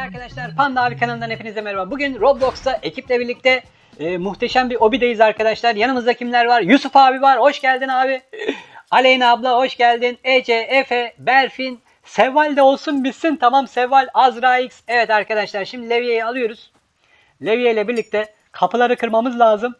arkadaşlar Panda abi kanalından hepinize merhaba. Bugün Roblox'ta ekiple birlikte e, muhteşem bir obideyiz arkadaşlar. Yanımızda kimler var? Yusuf abi var. Hoş geldin abi. Aleyna abla hoş geldin. Ece, Efe, Berfin, Seval de olsun bitsin. Tamam Seval, Azra X. Evet arkadaşlar şimdi Levye'yi alıyoruz. Levye ile birlikte kapıları kırmamız lazım.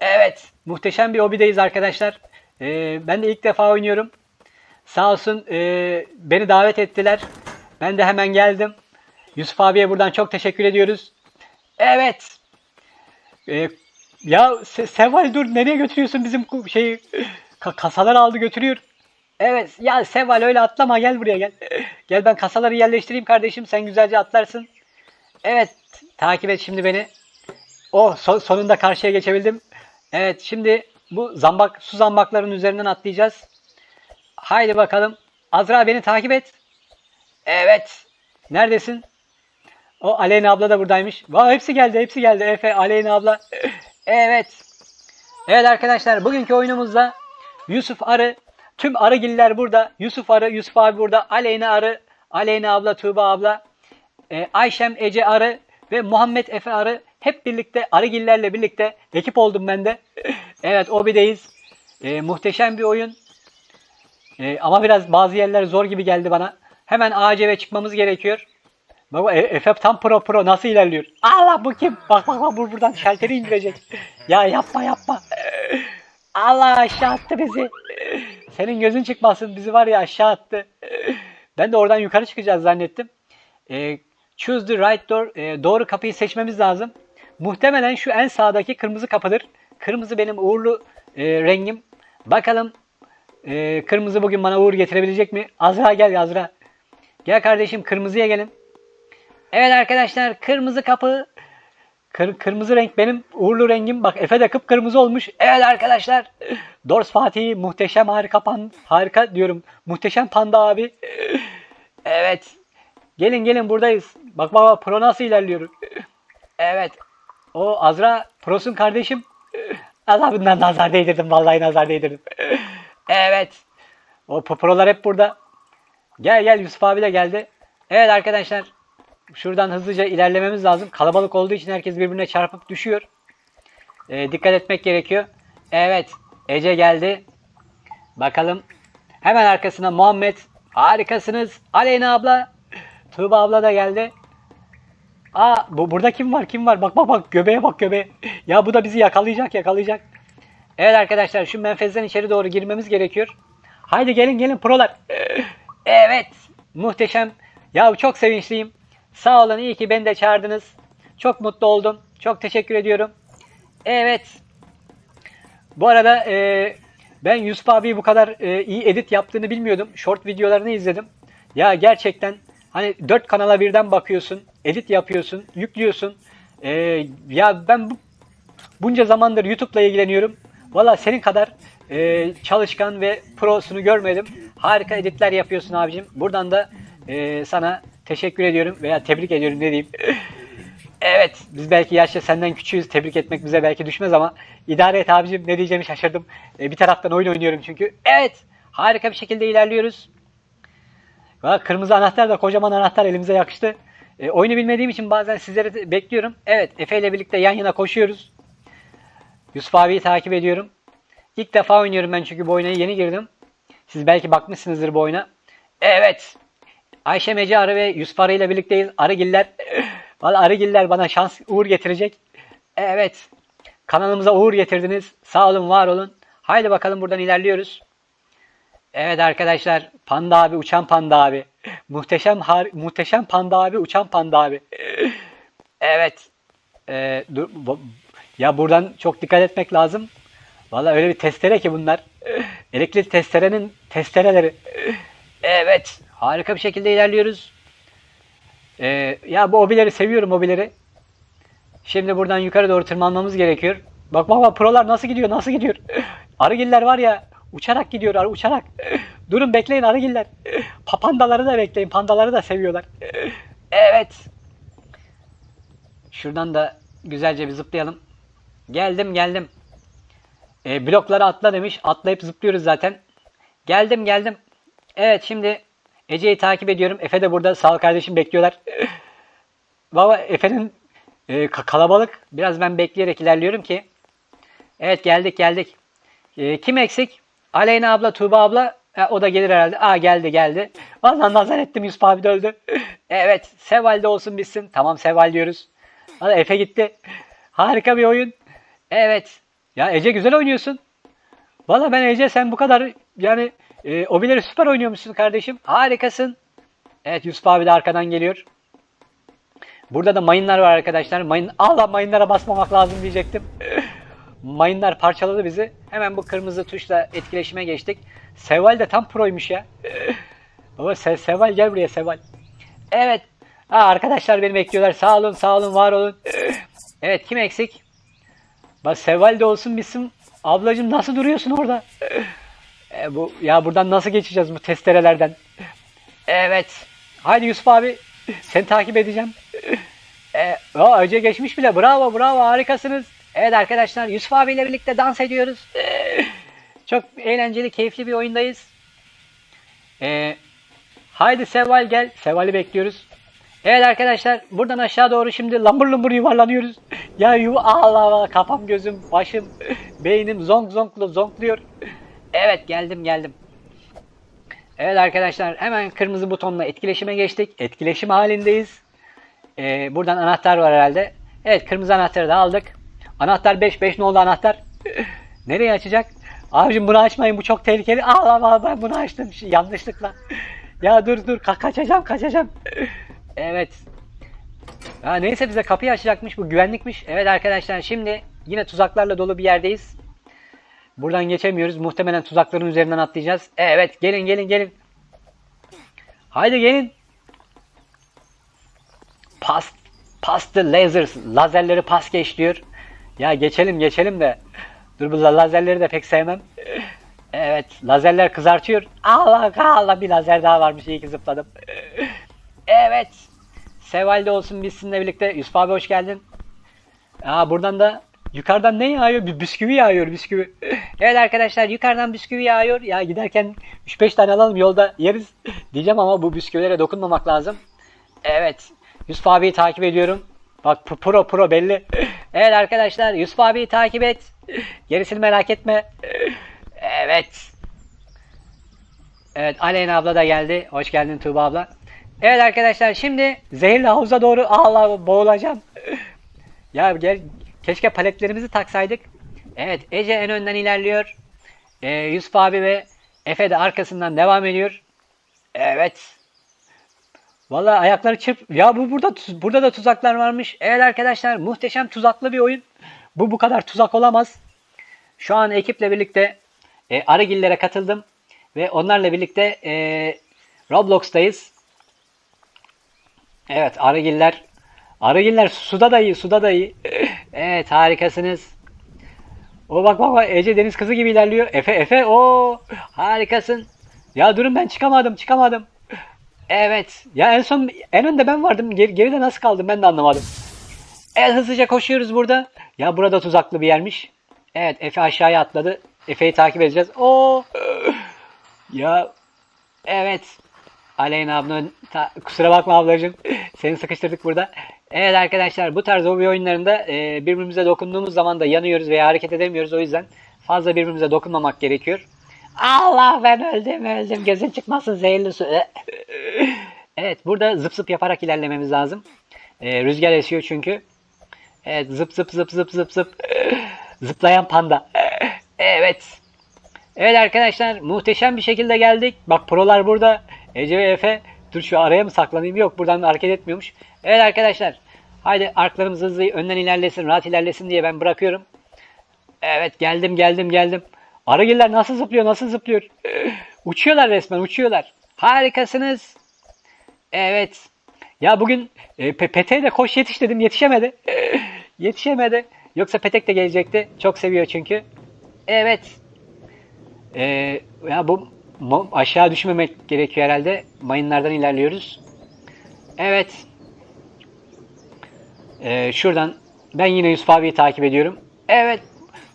Evet muhteşem bir obideyiz arkadaşlar. E, ben de ilk defa oynuyorum. Sağ olsun e, beni davet ettiler. Ben de hemen geldim. Yusuf abiye buradan çok teşekkür ediyoruz. Evet. E, ya Se- Seval dur nereye götürüyorsun bizim şeyi? Ka- kasalar aldı götürüyor. Evet ya Seval öyle atlama gel buraya gel. Gel ben kasaları yerleştireyim kardeşim sen güzelce atlarsın. Evet takip et şimdi beni. Oh so- sonunda karşıya geçebildim. Evet şimdi bu zambak su zambakların üzerinden atlayacağız. Haydi bakalım. Azra beni takip et. Evet. Neredesin? O Aleyna abla da buradaymış. Vay hepsi geldi, hepsi geldi. Efe, Aleyna abla. Evet. Evet arkadaşlar, bugünkü oyunumuzda Yusuf Arı, tüm arıgiller burada. Yusuf Arı, Yusuf abi burada. Aleyna Arı, Aleyna abla, Tuğba abla. e, Ayşem Ece Arı ve Muhammed Efe Arı hep birlikte arıgillerle birlikte ekip oldum ben de. evet, Obi'deyiz. E, muhteşem bir oyun. Ee, ama biraz bazı yerler zor gibi geldi bana. Hemen ACV çıkmamız gerekiyor. Baba E- Efe tam pro pro nasıl ilerliyor? Allah bu kim? Bak bak bak bu buradan şalteri indirecek. ya yapma yapma. Allah aşağı attı bizi. Senin gözün çıkmasın bizi var ya aşağı attı. Ben de oradan yukarı çıkacağız zannettim. Ee, choose the right door. Ee, doğru kapıyı seçmemiz lazım. Muhtemelen şu en sağdaki kırmızı kapıdır. Kırmızı benim uğurlu e, rengim. Bakalım ee, kırmızı bugün bana uğur getirebilecek mi? Azra gel Azra. Gel kardeşim kırmızıya gelin. Evet arkadaşlar kırmızı kapı. Kır- kırmızı renk benim uğurlu rengim. Bak Efe de kıpkırmızı olmuş. Evet arkadaşlar. Dors Fatih muhteşem harika pan harika diyorum. Muhteşem panda abi. Evet. Gelin gelin buradayız. Bak bak pro nasıl ilerliyor. Evet. O Azra prosun kardeşim. Allah bundan nazar değdirdim. Vallahi nazar değdirdim. Evet. O prolar hep burada. Gel gel Yusuf abi de geldi. Evet arkadaşlar. Şuradan hızlıca ilerlememiz lazım. Kalabalık olduğu için herkes birbirine çarpıp düşüyor. Ee, dikkat etmek gerekiyor. Evet. Ece geldi. Bakalım. Hemen arkasına Muhammed. Harikasınız. Aleyna abla. Tuğba abla da geldi. Aa bu, burada kim var kim var? Bak bak bak göbeğe bak göbeğe. Ya bu da bizi yakalayacak yakalayacak. Evet arkadaşlar şu menfezden içeri doğru girmemiz gerekiyor. Haydi gelin gelin prolar. Evet muhteşem. Ya çok sevinçliyim. Sağ olun iyi ki beni de çağırdınız. Çok mutlu oldum. Çok teşekkür ediyorum. Evet. Bu arada e, ben Yusuf abi bu kadar e, iyi edit yaptığını bilmiyordum. Short videolarını izledim. Ya gerçekten hani dört kanala birden bakıyorsun, edit yapıyorsun, yüklüyorsun. E, ya ben bu, bunca zamandır YouTube'la ilgileniyorum. Valla senin kadar e, çalışkan ve prosunu görmedim. Harika editler yapıyorsun abicim. Buradan da e, sana teşekkür ediyorum veya tebrik ediyorum ne diyeyim. evet biz belki yaşça senden küçüğüz. Tebrik etmek bize belki düşmez ama idare et abicim ne diyeceğimi şaşırdım. E, bir taraftan oyun oynuyorum çünkü. Evet harika bir şekilde ilerliyoruz. Valla kırmızı anahtar da kocaman anahtar elimize yakıştı. E, oyunu bilmediğim için bazen sizleri bekliyorum. Evet Efe ile birlikte yan yana koşuyoruz. Yusuf abiyi takip ediyorum. İlk defa oynuyorum ben çünkü bu oyuna yeni girdim. Siz belki bakmışsınızdır bu oyuna. Evet. Ayşe Mece Arı ve Yusuf Arı ile birlikteyiz. Arıgiller. Valla Arıgiller bana şans, uğur getirecek. Evet. Kanalımıza uğur getirdiniz. Sağ olun, var olun. Haydi bakalım buradan ilerliyoruz. Evet arkadaşlar. Panda abi, uçan panda abi. Muhteşem har muhteşem panda abi, uçan panda abi. Evet. Ee, dur, ya buradan çok dikkat etmek lazım. Valla öyle bir testere ki bunlar. Elektrikli testerenin testereleri. Evet. Harika bir şekilde ilerliyoruz. Ee, ya bu obileri seviyorum obileri. Şimdi buradan yukarı doğru tırmanmamız gerekiyor. Bak bak bak prolar nasıl gidiyor nasıl gidiyor. Arıgiller var ya uçarak gidiyor uçarak. Durun bekleyin arıgiller. Pa- Pandaları da bekleyin pandaları da seviyorlar. Evet. Şuradan da güzelce bir zıplayalım. Geldim geldim. E, bloklara atla demiş. Atlayıp zıplıyoruz zaten. Geldim geldim. Evet şimdi Ece'yi takip ediyorum. Efe de burada. Sağ ol kardeşim bekliyorlar. baba Efe'nin e, ka- kalabalık. Biraz ben bekleyerek ilerliyorum ki. Evet geldik geldik. E, kim eksik? Aleyna abla, Tuğba abla. E, o da gelir herhalde. Aa geldi geldi. Vallahi nazar ettim Yusuf abi de öldü. evet Seval de olsun bitsin. Tamam Seval diyoruz. Valla Efe gitti. Harika bir oyun. Evet. Ya Ece güzel oynuyorsun. Valla ben Ece sen bu kadar yani e, obileri süper oynuyormuşsun kardeşim. Harikasın. Evet Yusuf abi de arkadan geliyor. Burada da mayınlar var arkadaşlar. Mayın Allah mayınlara basmamak lazım diyecektim. Mayınlar parçaladı bizi. Hemen bu kırmızı tuşla etkileşime geçtik. Seval de tam proymuş ya. Baba Se- Seval gel buraya Seval. Evet. Ha, arkadaşlar beni bekliyorlar. Sağ olun, sağ olun, var olun. Evet kim eksik? Bak Seval de olsun bizim. Ablacım nasıl duruyorsun orada? E, bu ya buradan nasıl geçeceğiz bu testerelerden? Evet. Haydi Yusuf abi. Seni takip edeceğim. E, o Ece geçmiş bile. Bravo bravo harikasınız. Evet arkadaşlar Yusuf abiyle birlikte dans ediyoruz. E, çok eğlenceli, keyifli bir oyundayız. E, haydi Seval gel. Seval'i bekliyoruz. Evet arkadaşlar buradan aşağı doğru şimdi lambur lambur yuvarlanıyoruz. Ya yuva Allah Allah kafam gözüm başım beynim zonk zonklu zonkluyor. Evet geldim geldim. Evet arkadaşlar hemen kırmızı butonla etkileşime geçtik. Etkileşim halindeyiz. Ee, buradan anahtar var herhalde. Evet kırmızı anahtarı da aldık. Anahtar 5. 5 ne oldu anahtar? Nereye açacak? Abicim bunu açmayın bu çok tehlikeli. Allah ben bunu açtım yanlışlıkla. ya dur dur ka- kaçacağım kaçacağım. evet. Ya neyse bize kapıyı açacakmış bu güvenlikmiş. Evet arkadaşlar şimdi yine tuzaklarla dolu bir yerdeyiz. Buradan geçemiyoruz. Muhtemelen tuzakların üzerinden atlayacağız. Evet gelin gelin gelin. Haydi gelin. Pas, pas the lasers. Lazerleri pas geç diyor. Ya geçelim geçelim de. Dur bu la- lazerleri de pek sevmem. Evet lazerler kızartıyor. Allah Allah bir lazer daha varmış iyi ki zıpladım. Evet. Seval'de olsun biz sizinle birlikte. Yusuf abi hoş geldin. Aa buradan da yukarıdan ne yağıyor? Bir bisküvi yağıyor bisküvi. Evet arkadaşlar yukarıdan bisküvi yağıyor. Ya giderken 3-5 tane alalım yolda yeriz diyeceğim ama bu bisküvilere dokunmamak lazım. Evet. Yusuf abiyi takip ediyorum. Bak pro pro belli. evet arkadaşlar Yusuf abiyi takip et. Gerisini merak etme. evet. Evet Aleyna abla da geldi. Hoş geldin Tuğba abla. Evet arkadaşlar şimdi zehirli havuza doğru Allah boğulacağım. ya gel keşke paletlerimizi taksaydık. Evet Ece en önden ilerliyor. Ee, Yusuf abi ve Efe de arkasından devam ediyor. Evet. Vallahi ayakları çırp. Ya bu burada burada da tuzaklar varmış. Evet arkadaşlar muhteşem tuzaklı bir oyun. Bu bu kadar tuzak olamaz. Şu an ekiple birlikte e, Arıgillere katıldım ve onlarla birlikte e, Roblox'tayız. Evet Arıgiller Arıgiller suda da iyi, suda da iyi. evet harikasınız. O bak bak bak Ece deniz kızı gibi ilerliyor. Efe Efe o harikasın. Ya durun ben çıkamadım çıkamadım. Evet. Ya en son en önde ben vardım. Geri, geride nasıl kaldım ben de anlamadım. Evet hızlıca koşuyoruz burada. Ya burada tuzaklı bir yermiş. Evet Efe aşağıya atladı. Efe'yi takip edeceğiz. Oo. Ya evet. Aleyna abla kusura bakma ablacığım. Seni sıkıştırdık burada. Evet arkadaşlar bu tarz hobi oyunlarında e, birbirimize dokunduğumuz zaman da yanıyoruz veya hareket edemiyoruz. O yüzden fazla birbirimize dokunmamak gerekiyor. Allah ben öldüm öldüm. Gözün çıkmasın zehirli su. evet burada zıp zıp yaparak ilerlememiz lazım. E, rüzgar esiyor çünkü. Evet zıp zıp zıp zıp zıp zıp. Zıplayan panda. Evet. Evet arkadaşlar muhteşem bir şekilde geldik. Bak prolar burada. Ece ve Efe. Dur şu araya mı saklanayım? Yok buradan da hareket etmiyormuş. Evet arkadaşlar. Haydi arklarımız hızlı önden ilerlesin, rahat ilerlesin diye ben bırakıyorum. Evet geldim geldim geldim. Arıgiller nasıl zıplıyor nasıl zıplıyor. uçuyorlar resmen uçuyorlar. Harikasınız. Evet. Ya bugün e, Pe- Petek'e de koş yetiş dedim yetişemedi. yetişemedi. Yoksa Petek de gelecekti. Çok seviyor çünkü. Evet. Ee, ya bu aşağı düşmemek gerekiyor herhalde. Mayınlardan ilerliyoruz. Evet. Ee, şuradan ben yine Yusuf abiyi takip ediyorum. Evet.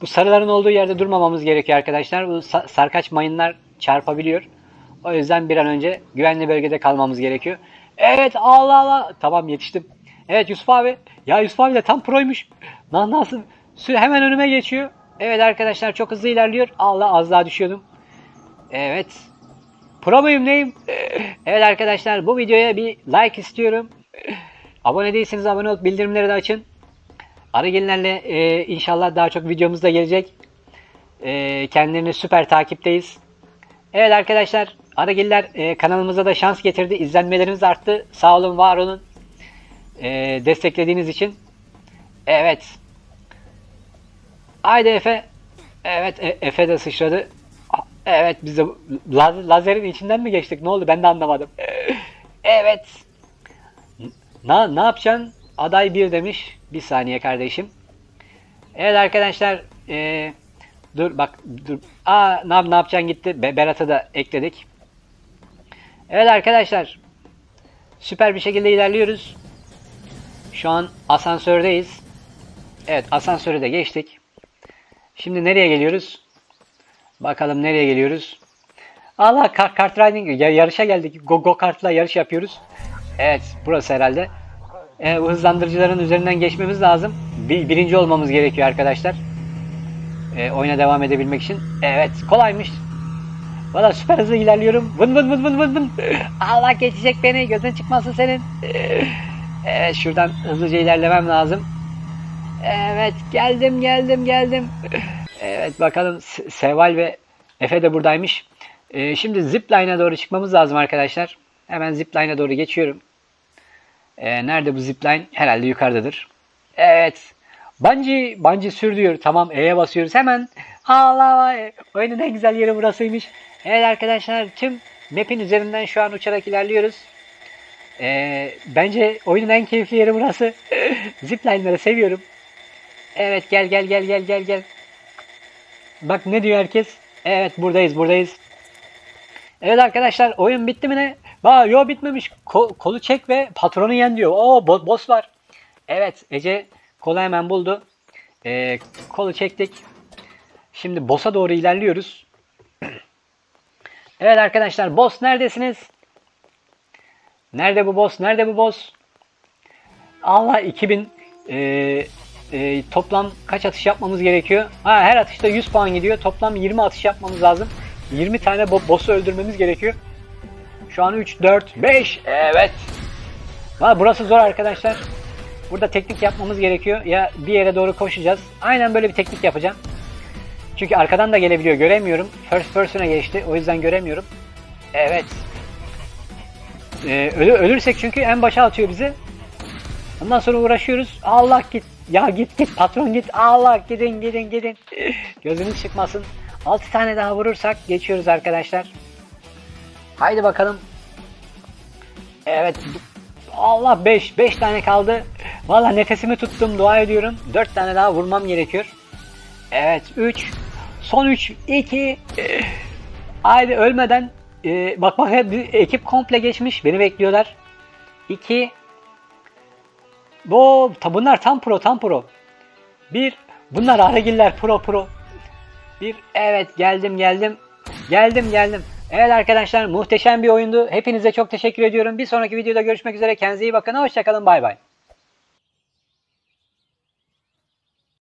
Bu sarıların olduğu yerde durmamamız gerekiyor arkadaşlar. Bu sa- sarkaç mayınlar çarpabiliyor. O yüzden bir an önce güvenli bölgede kalmamız gerekiyor. Evet Allah Allah. Tamam yetiştim. Evet Yusuf abi. Ya Yusuf abi de tam proymuş. Lan nasıl? Sü- Hemen önüme geçiyor. Evet arkadaşlar çok hızlı ilerliyor. Allah az daha düşüyordum. Evet. Pro muyum neyim? Evet arkadaşlar bu videoya bir like istiyorum. Abone değilseniz abone olup bildirimleri de açın. Arıgelinlerle e, inşallah daha çok videomuz da gelecek. E, kendilerini süper takipteyiz. Evet arkadaşlar Arıgiller e, kanalımıza da şans getirdi. İzlenmelerimiz arttı. Sağ olun var olun. E, desteklediğiniz için. Evet. Haydi Efe. Evet E- Efe de sıçradı. Evet biz de laz- lazerin içinden mi geçtik? Ne oldu? Ben de anlamadım. Evet. Na, ne yapacaksın? Aday 1 demiş. Bir saniye kardeşim. Evet arkadaşlar. eee, dur bak dur. Aa ne, ne yapacaksın gitti. Be- Berat'ı da ekledik. Evet arkadaşlar. Süper bir şekilde ilerliyoruz. Şu an asansördeyiz. Evet asansörü de geçtik. Şimdi nereye geliyoruz? Bakalım nereye geliyoruz? Allah kart, kart riding ya- yarışa geldik. Go go kartla yarış yapıyoruz. Evet burası herhalde. Ee, bu hızlandırıcıların üzerinden geçmemiz lazım. Bir, birinci olmamız gerekiyor arkadaşlar. Ee, oyuna devam edebilmek için. Evet kolaymış. Valla süper hızlı ilerliyorum. Vın vın vın vın vın vın. Allah geçecek beni. Gözün çıkmasın senin. Evet şuradan hızlıca ilerlemem lazım. Evet geldim geldim geldim. Evet bakalım Se- Seval ve Efe de buradaymış. Ee, şimdi zipline'a doğru çıkmamız lazım arkadaşlar. Hemen zipline'a doğru geçiyorum. Ee, nerede bu zipline? Herhalde yukarıdadır. Evet. Bungee, bungee sür diyor. Tamam E'ye basıyoruz hemen. Allah. Oyunun en güzel yeri burasıymış. Evet arkadaşlar tüm map'in üzerinden şu an uçarak ilerliyoruz. Ee, bence oyunun en keyifli yeri burası. Zipline'ları seviyorum. Evet gel gel gel gel gel gel. Bak ne diyor herkes? Evet buradayız buradayız. Evet arkadaşlar oyun bitti mi ne? Ba yo bitmemiş. Ko- kolu çek ve patronu yen diyor. Oo bo- boss var. Evet Ece kolu hemen buldu. Ee, kolu çektik. Şimdi boss'a doğru ilerliyoruz. evet arkadaşlar boss neredesiniz? Nerede bu boss? Nerede bu boss? Allah 2000 e, e, toplam kaç atış yapmamız gerekiyor? Ha, her atışta 100 puan gidiyor. Toplam 20 atış yapmamız lazım. 20 tane bo- boss'u öldürmemiz gerekiyor. Şu an 3, 4, 5. Evet. Ha, burası zor arkadaşlar. Burada teknik yapmamız gerekiyor. Ya bir yere doğru koşacağız. Aynen böyle bir teknik yapacağım. Çünkü arkadan da gelebiliyor. Göremiyorum. First person'a geçti. O yüzden göremiyorum. Evet. Ee, ölü- ölürsek çünkü en başa atıyor bizi. Ondan sonra uğraşıyoruz. Allah git. Ya git git patron git. Allah gidin gidin gidin. Gözünüz çıkmasın. 6 tane daha vurursak geçiyoruz arkadaşlar. Haydi bakalım. Evet. Allah 5. 5 tane kaldı. Valla nefesimi tuttum. Dua ediyorum. 4 tane daha vurmam gerekiyor. Evet. 3. Son 3. 2. Haydi ölmeden. e, bak bak ekip komple geçmiş. Beni bekliyorlar. 2. Bu bunlar tam pro tam pro. Bir bunlar Aragiller pro pro. Bir evet geldim geldim. Geldim geldim. Evet arkadaşlar muhteşem bir oyundu. Hepinize çok teşekkür ediyorum. Bir sonraki videoda görüşmek üzere. Kendinize iyi bakın. Hoşçakalın. Bay bay.